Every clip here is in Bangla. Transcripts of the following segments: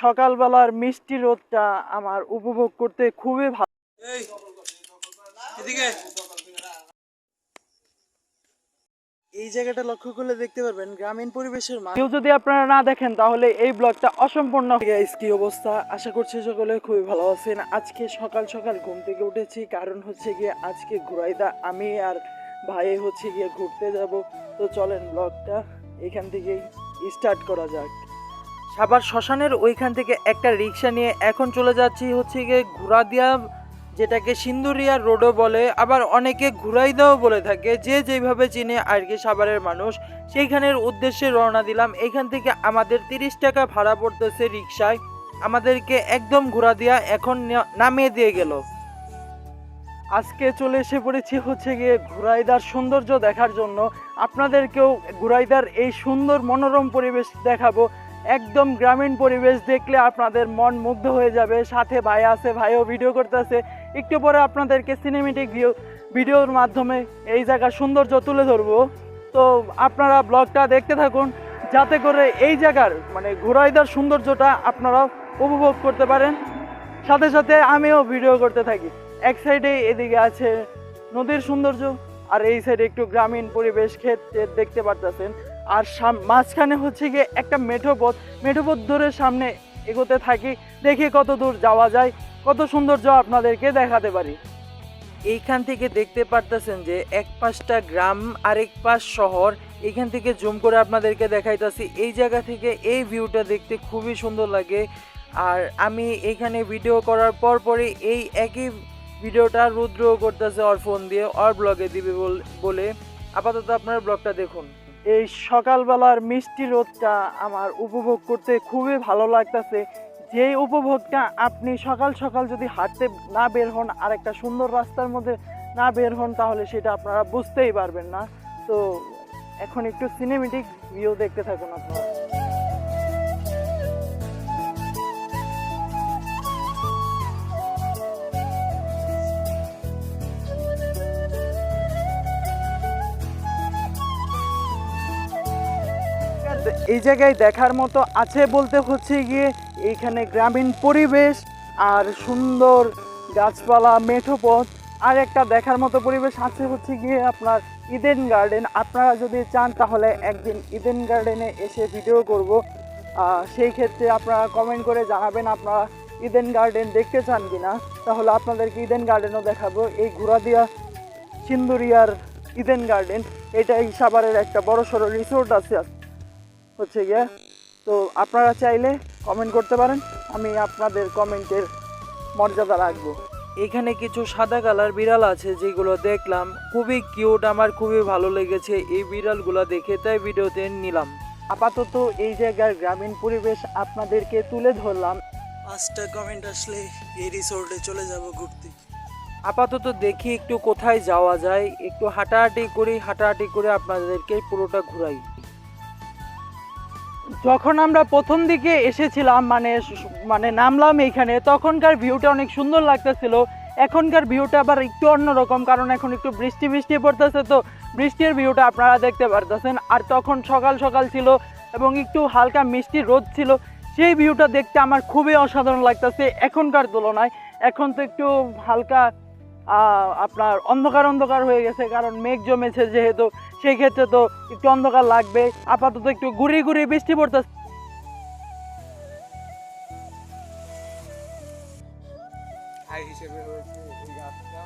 সকালবেলার মিষ্টি রোদটা আমার উপভোগ করতে খুবই ভালো। এই জায়গাটা লক্ষ্য করলে দেখতে পারবেন গ্রামীণ পরিবেশের কেউ যদি আপনারা না দেখেন তাহলে এই ব্লগটা অসম্পূর্ণ। গাইস কি অবস্থা আশা করছি সকলে খুবই ভালো আছেন। আজকে সকাল সকাল ঘুম থেকে উঠেছি কারণ হচ্ছে গিয়ে আজকে ঘুরাইদা আমি আর ভাই হচ্ছে গিয়ে ঘুরতে যাব। তো চলেন ব্লগটা এখান থেকেই স্টার্ট করা যাক। সাবার শ্মশানের ওইখান থেকে একটা রিক্সা নিয়ে এখন চলে যাচ্ছি হচ্ছে গিয়ে ঘোড়াদিয়া যেটাকে সিন্দুরিয়া রোডও বলে। আবার অনেকে ঘুরাইদাও বলে থাকে, যে যেভাবে চিনে আর কি সাভারের মানুষ, সেইখানের উদ্দেশ্যে রওনা দিলাম। এখান থেকে আমাদের তিরিশ টাকা ভাড়া পড়তেছে রিক্সায়। আমাদেরকে একদম ঘোরা দিয়া এখন নামিয়ে দিয়ে গেল। আজকে চলে এসে পড়েছি হচ্ছে গিয়ে ঘুরাইদার সৌন্দর্য দেখার জন্য। আপনাদেরকেও ঘুরাইদার এই সুন্দর মনোরম পরিবেশ দেখাবো। একদম গ্রামীণ পরিবেশ দেখলে আপনাদের মন মুগ্ধ হয়ে যাবে। সাথে ভাই আছে, ভাইও ভিডিও করতেছে। একটু পরে আপনাদেরকে সিনেমেটিক ভিউ ভিডিওর মাধ্যমে এই জায়গার সৌন্দর্য তুলে ধরবো। তো আপনারা ব্লগটা দেখতে থাকুন, যাতে করে এই জায়গার মানে ঘোরাইদার সৌন্দর্যটা আপনারা উপভোগ করতে পারেন। সাথে সাথে আমিও ভিডিও করতে থাকি। এক সাইডে এদিকে আছে নদীর সৌন্দর্য, আর এই সাইডে একটু গ্রামীণ পরিবেশ ক্ষেত দেখতে পারতেছেন। আর মাঝখানে হচ্ছে গিয়ে একটা মেঠো পথ। ধরে সামনে এগোতে থাকি, দেখি কত দূর যাওয়া যায়, কত সৌন্দর্য আপনাদেরকে দেখাতে পারি। এইখান থেকে দেখতে পারতেছেন যে এক পাশটা গ্রাম, আরেক পাশ শহর। এইখান থেকে জুম করে আপনাদেরকে দেখাইতাছি। এই জায়গা থেকে এই ভিউটা দেখতে খুবই সুন্দর লাগে। আর আমি এইখানে ভিডিও করার পর পরে এই একই ভিডিওটা রুদ্র করতেছে ওর ফোন দিয়ে, ওর ব্লগে দিবে বলে। আপাতত আপনার ব্লগটা দেখুন। এই সকালবেলার মিষ্টি রোদটা আমার উপভোগ করতে খুবই ভালো লাগতেছে। যে উপভোগটা আপনি সকাল সকাল যদি হাঁটতে না বের হন আর একটা সুন্দর রাস্তার মধ্যে না বের হন, তাহলে সেটা আপনারা বুঝতেই পারবেন না। তো এখন একটু সিনেমেটিক ভিউ দেখতে থাকুন আপনারা। এই জায়গায় দেখার মতো আছে বলতে হচ্ছে গিয়ে এইখানে গ্রামীণ পরিবেশ আর সুন্দর গাছপালা, মেঠো পথ। আর একটা দেখার মতো পরিবেশ আছে হচ্ছে গিয়ে আপনার ইডেন গার্ডেন আপনারা যদি চান তাহলে একদিন ইডেন গার্ডেনে এসে ভিডিও করব। সেই ক্ষেত্রে আপনারা কমেন্ট করে জানাবেন আপনারা ইডেন গার্ডেন দেখতে চান কি না তাহলে আপনাদেরকে ইডেন গার্ডেনও দেখাবো। এই ঘোরাদিয়া সিন্দুরিয়ার ইডেন গার্ডেন এটাই সাভারের একটা বড় সড়ো রিসোর্ট আছে। হচ্ছে গিয়ে। তো আপনারা চাইলে কমেন্ট করতে পারেন আমি আপনাদের কমেন্টের মর্যাদা রাখব। এখানে কিছু সাদা কালার বিড়াল আছে যেগুলো দেখলাম খুবই কিউট আমার খুবই ভালো লেগেছে এই বিড়ালগুলো দেখে তাই ভিডিওতে নিলাম। আপাতত এই জায়গার গ্রামীণ পরিবেশ আপনাদেরকে তুলে ধরলাম। পাঁচটা কমেন্ট আসলে এই রিসোর্টে চলে যাব ঘুরতে। আপাতত দেখি একটু কোথায় যাওয়া যায় একটু হাঁটাহাঁটি করি হাঁটাহাঁটি করে আপনাদেরকে পুরোটা ঘুরাই। যখন আমরা প্রথম দিকে এসেছিলাম মানে মানে নামলাম এইখানে, তখনকার ভিউটা অনেক সুন্দর লাগতেছিল। এখনকার ভিউটা আবার একটু অন্যরকম, কারণ এখন একটু বৃষ্টি বৃষ্টি পড়তেছে তো বৃষ্টির ভিউটা আপনারা দেখতে পারতেছেন। আর তখন সকাল সকাল ছিল এবং একটু হালকা মিষ্টি রোদ ছিল। সেই ভিউটা দেখতে আমার খুবই অসাধারণ লাগতেছে এখনকার তুলনায়। এখন তো একটু হালকা আপনার অন্ধকার অন্ধকার হয়ে গেছে, কারণ মেঘ জমেছে যেহেতু, সেই ক্ষেত্রে তো একটু অন্ধকার লাগবে। আপাতত একটু ঘুরি ঘুরি বৃষ্টি পড়তেছে। হাই হিসেবে রয়েছে এই গাছটা।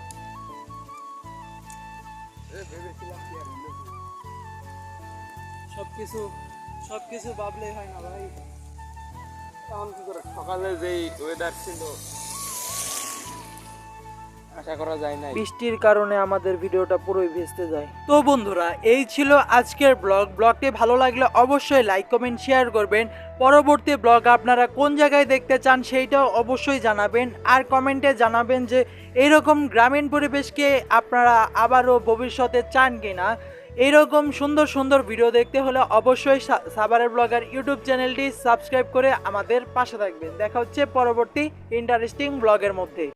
ভেবেছিলাম কি আর হলো কি। সবকিছু সবকিছু ভাবলে হয় না ভাই। সকালে যেই ওয়েদার ছিল আশা করা যায় নাই। বৃষ্টির কারণে আমাদের ভিডিওটা পুরোই ভেস্তে যায়। তো বন্ধুরা এই ছিল আজকের ব্লগ। ব্লগটি ভালো লাগলে অবশ্যই লাইক কমেন্ট শেয়ার করবেন। পরবর্তী ব্লগ আপনারা কোন জায়গায় দেখতে চান সেইটাও অবশ্যই জানাবেন। আর কমেন্টে জানাবেন যে এইরকম গ্রামীণ পরিবেশকে আপনারা আবারও ভবিষ্যতে চান কিনা। এইরকম সুন্দর সুন্দর ভিডিও দেখতে হলে অবশ্যই সাবারের ব্লগার ইউটিউব চ্যানেলটি সাবস্ক্রাইব করে আমাদের পাশে থাকবেন। দেখা হচ্ছে পরবর্তী ইন্টারেস্টিং ব্লগের মধ্যে।